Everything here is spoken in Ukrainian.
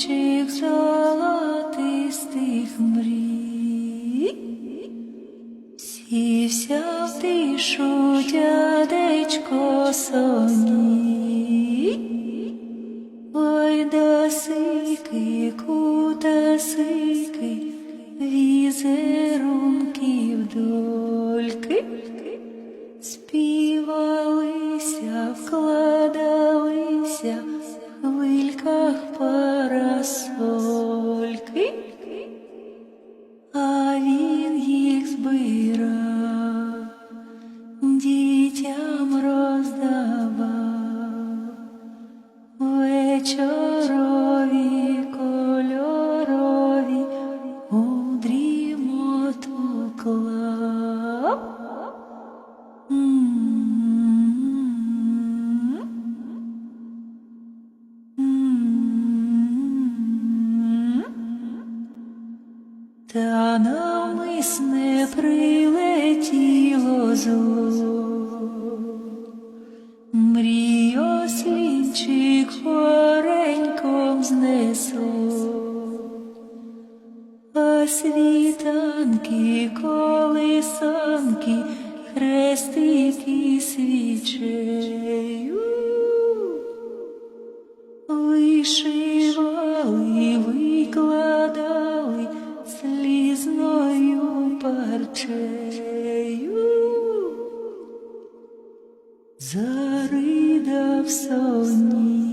нічих золотистих мрій, сівся в тишу дядечко соні, ой да сики, кута сики, візерунків дольки, співалися, вкладалися. Та навмисне прилетіло зло. Мрію слінчик хореньком знесло, а світанки, колисанки, хрестики свічею. Вишивали, парчею, заридав соні.